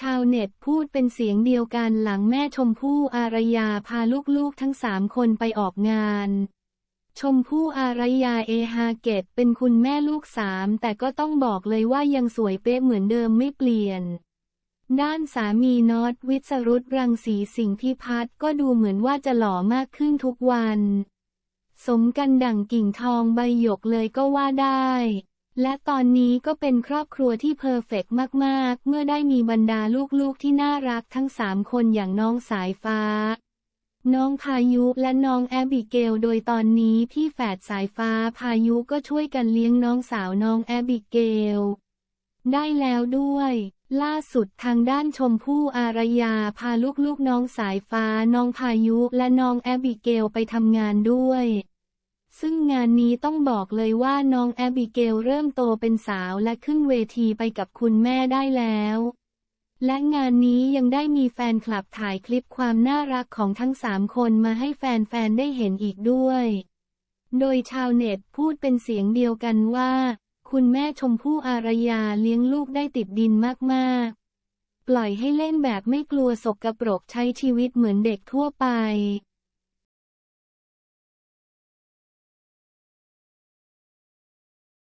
ชาวเน็ตพูดเป็นเสียงเดียวกันหลังแม่ชมพู่อารยาพาลูกๆทั้งสามคนไปออกงาน ชมพู่อารยาเอฮาเกตเป็นคุณแม่ลูกสามแต่ก็ต้องบอกเลยว่ายังสวยเป๊ะเหมือนเดิมไม่เปลี่ยน ด้านสามีน็อตวิศรุตรังสีสิงห์พิพัฒน์ก็ดูเหมือนว่าจะหล่อมากขึ้นทุกวัน สมกันดั่งกิ่งทองใบหยกเลยก็ว่าได้ และตอนนี้ก็เป็นครอบครัวที่เพอร์เฟกต์มาก ๆ เมื่อได้มีบรรดาลูก ๆ ที่น่ารักทั้งสามคนอย่างน้องสายฟ้า น้องพายุและน้องแอบิเกล โดยตอนนี้พี่แฝดสายฟ้าพายุก็ช่วยกันเลี้ยงน้องสาวน้องแอบิเกล ได้แล้วด้วย ล่าสุดทางด้านชมพู่อารยาพาลูก ๆ น้องสายฟ้า น้องพายุและน้องแอบิเกลไปทำงานด้วย ซึ่งงานนี้ต้องบอกเลยว่าน้องแอบิเกลเริ่มโตเป็นสาวและขึ้นเวทีไปกับคุณแม่ได้แล้ว และงานนี้ยังได้มีแฟนคลับถ่ายคลิปความน่ารักของทั้งสามคนมาให้แฟนๆได้เห็นอีกด้วย โดยชาวเน็ตพูดเป็นเสียงเดียวกันว่า คุณแม่ชมพู่อารยาเลี้ยงลูกได้ติดดินมากๆ ปล่อยให้เล่นแบบไม่กลัวสกกระปรกใช้ชีวิตเหมือนเด็กทั่วไป